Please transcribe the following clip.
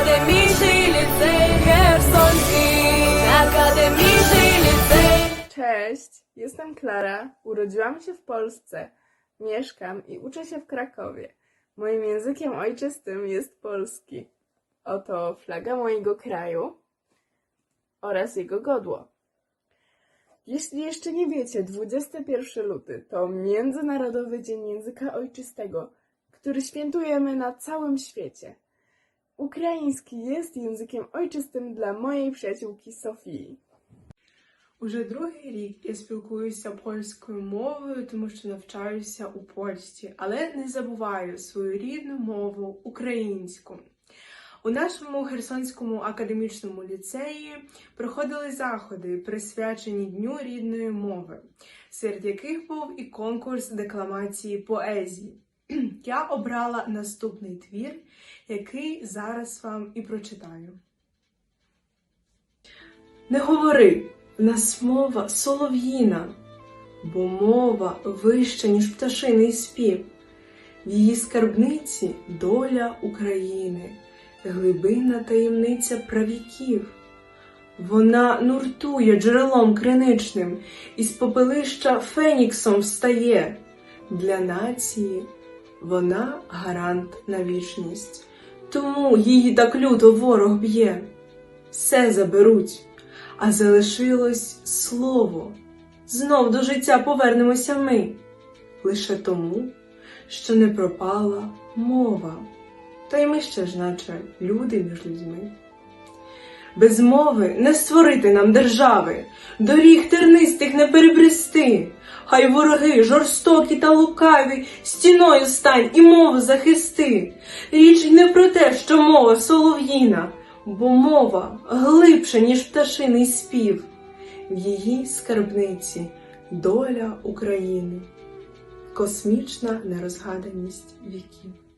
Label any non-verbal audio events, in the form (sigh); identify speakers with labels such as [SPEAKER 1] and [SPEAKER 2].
[SPEAKER 1] Akademiczny Licej Hersoński. Akademiczny Licej. Cześć, jestem Klara. Urodziłam się w Polsce. Mieszkam i uczę się w Krakowie. Moim językiem ojczystym jest polski. Oto flaga mojego kraju oraz jego godło. Jeśli jeszcze nie wiecie, 21 luty to Międzynarodowy Dzień Języka Ojczystego, który świętujemy na całym świecie. Український jest językiem ojczystym dla mojej przyjaciółki Sofii.
[SPEAKER 2] Уже другий рік я спілкуюся польською мовою, тому що навчаюся у Польщі, але не забуваю свою рідну мову українську. У нашому Херсонському академічному ліцеї проходили заходи, присвячені Дню рідної мови, серед яких був і конкурс декламації поезії. (clears throat) Я обрала наступний твір, який зараз вам і прочитаю. Не говори, нас мова солов'їна, бо мова вища, ніж пташиний спів. В її скарбниці доля України, глибинна таємниця правіків. Вона нуртує джерелом криничним, із попелища феніксом встає. Для нації вона гарант на вічність, тому її так люто ворог б'є. Все заберуть, а залишилось слово. Знов до життя повернемося ми, лише тому, що не пропала мова. Та й ми ще ж, наче люди між людьми. Без мови не створити нам держави, доріг тернистих не перебрести. Хай вороги жорстокі та лукаві, стіною стань і мову захисти. Річ не про те, що мова солов'їна, бо мова глибша, ніж пташиний спів. В її скарбниці доля України, космічна нерозгаданість віків.